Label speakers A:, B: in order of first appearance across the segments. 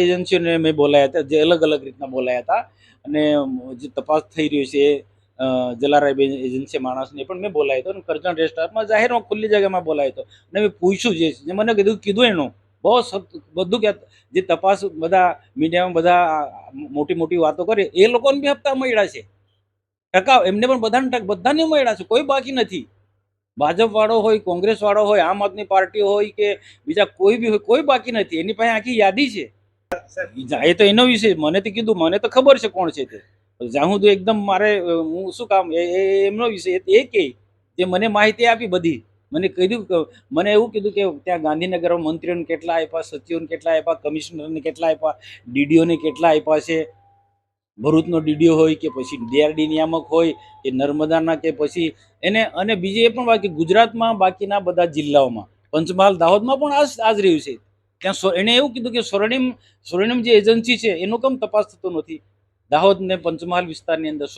A: એજન્સીઓને મેં બોલાયા હતા જે અલગ અલગ રીતના બોલાયા હતા. અને જે તપાસ થઈ રહ્યું છે જલારાય એજન્સી માણસને પણ મેં બોલાયો હતો અને કરજણ રેસ્ટોરન્ટમાં જાહેરમાં ખુલ્લી જગ્યામાં બોલાયો હતો. અને મેં પૂછ્યું જે છે, મને કીધું કીધું એનું. બહુ બધું કે જે તપાસ બધા મીડિયામાં બધા મોટી મોટી વાતો કરે એ લોકોને બી હપ્તા મળ્યા છે. ટકાવ એમને પણ બધાને ટક- બધાને મળ્યા છે કોઈ બાકી નથી. ભાજપ વાળો હોય કોંગ્રેસ વાળો હોય આમ આદમી પાર્ટી હોય કે બીજા કોઈ બી હોય કોઈ બાકી નથી. એની પાસે આખી યાદી છે. એ તો એનો વિશે મને તો કીધું, મને તો ખબર છે કોણ છે તે. તો એકદમ મારે હું શું કામ એમનો વિષય એ કે, જે મને માહિતી આપી બધી. મને કીધું મને એવું કીધું કે ત્યાં ગાંધીનગરમાં મંત્રીઓને કેટલા આપ્યા, સચિવોને કેટલા આપ્યા, કમિશનરને કેટલા આપ્યા, ડીડીઓને કેટલા આપ્યા છે. ભરૂચનો ડીડીઓ હોય કે પછી ડીઆરડી નિયામક હોય, કે નર્મદાના કે પછી એને, અને બીજી એ પણ વાત ગુજરાતમાં બાકીના બધા જિલ્લાઓમાં. પંચમહાલ દાહોદમાં પણ આ આજ રહ્યું છે. ત્યાં એણે એવું કીધું કે સ્વર્ણિમ સ્વર્ણિમ જે એજન્સી છે એનો કેમ તપાસ થતો નથી? દાહોદ ને પંચમહાલ વિસ્તારની અંદર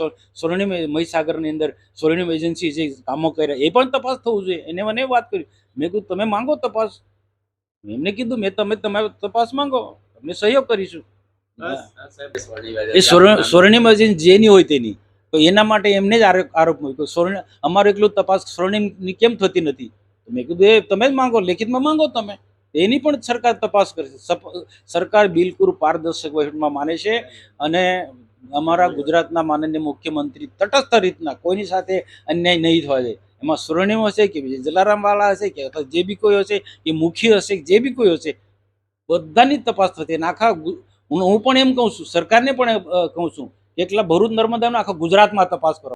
A: સ્વર્ણિમ મહીસાગરની અંદર સ્વર્ણિમ એજન્સી જે કામો કર્યા એ પણ તપાસ થવું જોઈએ. એને મને વાત કરી. મેં કીધું તમે માંગો તપાસ. એમને કીધું મેં તમે તમારી તપાસ માંગો. અમે સહયોગ કરીશું. એ સ્વર્ણિમ એજન્સી જેની હોય તેની. તો એના માટે એમને જ આરોપ આરોપ મૂક્યો સ્વર્ણ અમારે એટલું તપાસ સ્વર્ણિમની કેમ થતી નથી? મેં કીધું એ તમે જ માંગો લેખિતમાં માંગો તમે. એની પણ સરકાર તપાસ કરશે. સરકાર બિલકુલ પારદર્શક વહીવટમાં માને છે અને અમારા ગુજરાતના માનનીય મુખ્યમંત્રી તટસ્થ રીતના કોઈની સાથે અન્યાય નહીં થવા દે. એમાં સ્વર્ણિમ હશે કે બીજે જલારામવાળા હશે કે અથવા જે બી કોઈ હશે, કે મુખી હશે જે બી કોઈ હશે, બધાની તપાસ થતી અને આખા હું પણ એમ કહું છું, સરકારને પણ કહું છું એટલા ભરૂચ નર્મદાનો આખા ગુજરાતમાં તપાસ કરો.